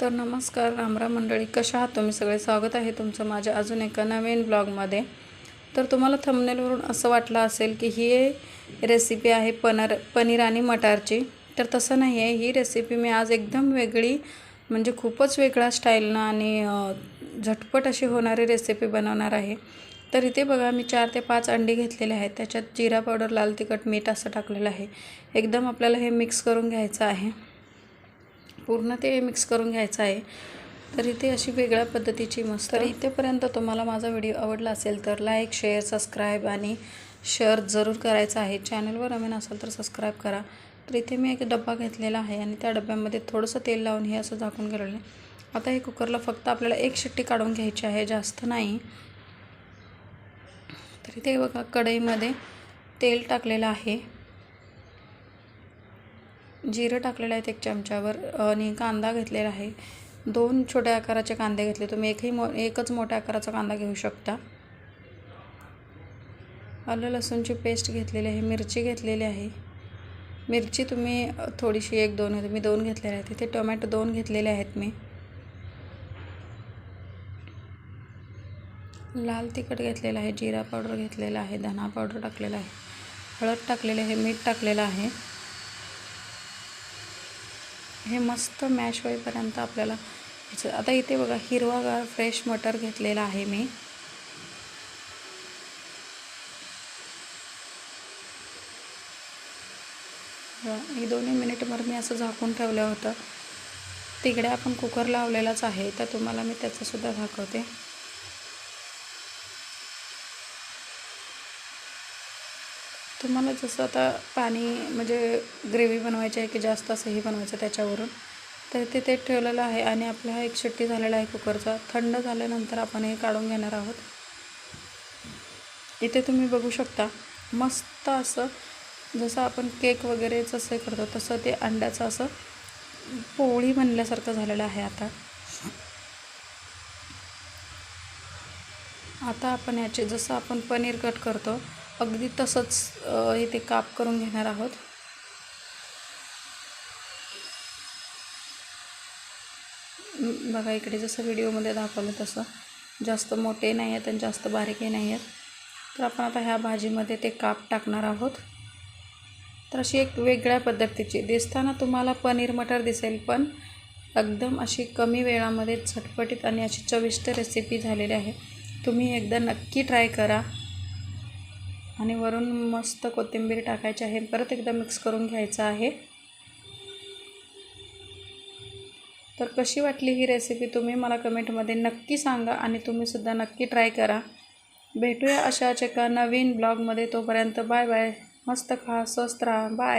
तर नमस्कार रामराम मंडळी. कशा आहात तुम्ही? सगळे स्वागत आहे तुमचं माझ्या अजून एका नवीन ब्लॉगमध्ये. तर तुम्हाला थंबनेलवरून असं वाटलं असेल की ही रेसिपी आहे पनर पनीर आणि मटारची. तर तसं नाही आहे. ही रेसिपी मी आज एकदम वेगळी म्हणजे खूपच वेगळ्या स्टाईलनं आणि झटपट अशी होणारी रेसिपी बनवणार आहे. तर इथे बघा मी चार ते पाच अंडी घेतलेले आहेत. त्याच्यात जिरा पावडर लाल तिखट मीठ असं टाकलेलं आहे. एकदम आपल्याला हे मिक्स करून घ्यायचं आहे. पूर्ण ते मिक्स करून घ्यायचं आहे. तर इथे अशी वेगळ्या पद्धतीची मस्त. तर इथेपर्यंत तुम्हाला माझा व्हिडिओ आवडला असेल तर लाईक शेअर सबस्क्राईब आणि शेअर जरूर करायचं आहे. चॅनलवर नवीन असाल तर सबस्क्राईब करा. तर इथे मी एक डब्बा घेतलेला आहे आणि त्या डब्यामध्ये थोडंसं तेल लावून हे असं झाकून गेलेलं आहे. आता हे कुकरला फक्त आपल्याला एक शिट्टी काढून घ्यायची आहे जास्त नाही. तर इथे बघा कढईमध्ये तेल टाकलेलं आहे. जिरं टाकलेलं आहे एक चमच्यावर आणि कांदा घेतलेला आहे. दोन छोट्या आकाराचे कांदे घेतले. तुम्ही एकही मो एकच मोठ्या आकाराचा कांदा घेऊ शकता. आलं लसूणची पेस्ट घेतलेली आहे मिरची घेतलेली आहे. मिरची तुम्ही थोडीशी एक दोन मी दोन घेतलेले आहेत. तिथे टोमॅटो दोन घेतलेले आहेत मी. लाल तिखट घेतलेलं आहे जिरा पावडर घेतलेला आहे धना पावडर टाकलेला आहे. हळद टाकलेली आहे मीठ टाकलेलं आहे. हे मस्त मॅश होईपर्यंत आपल्याला आता इथे बघा हिरवागार फ्रेश मटर घेतलेला आहे मी. बघा, दोन्ही मिनिटभर मी असं झाकून ठेवलं होतं. तिकडे आपण कुकर लावलेलाच आहे तर तुम्हाला मी त्याचंसुद्धा दाखवते तुम्हाला जसं आता पाणी म्हणजे ग्रेव्ही बनवायची आहे की जास्त असंही बनवायचं त्याच्यावरून तर ते ते ठेवलेलं आहे आणि आपला हा एक शिट्टी झालेला आहे कुकरचा. थंड झाल्यानंतर आपण हे काढून घेणार आहोत. इथे तुम्ही बघू शकता मस्त असं जसं आपण केक वगैरे जसं करतो तसं ते अंड्याचं असं पोळी बनल्यासारखं झालेलं आहे आता. आता आपण याचे जसं आपण पनीर कट करतो अगदी तसंच इथे काप करून घेणार आहोत. बघा इकडे जसं व्हिडिओमध्ये दाखवलं तसं. जास्त मोठे नाही आहेत आणि जास्त बारीकही नाही आहेत. तर आपण आता ह्या भाजीमध्ये ते काप टाकणार आहोत. तर अशी एक वेगळ्या पद्धतीची दिसताना तुम्हाला पनीर मटर दिसेल पण एकदम अशी कमी वेळामध्ये झटपटीत आणि अशी चविष्ट रेसिपी झालेली आहे. तुम्ही एकदा नक्की ट्राय करा. आणि वरून मस्त कोथिंबीर टाकायची आहे. परत एकदा मिक्स करून घ्यायचं आहे. तर कशी वाटली ही रेसिपी तुम्ही मला कमेंटमध्ये नक्की सांगा आणि तुम्हीसुद्धा नक्की ट्राय करा. भेटूया अशाच एका नवीन ब्लॉगमध्ये तोपर्यंत बाय बाय मस्त खा स्वस्त राहा. बाय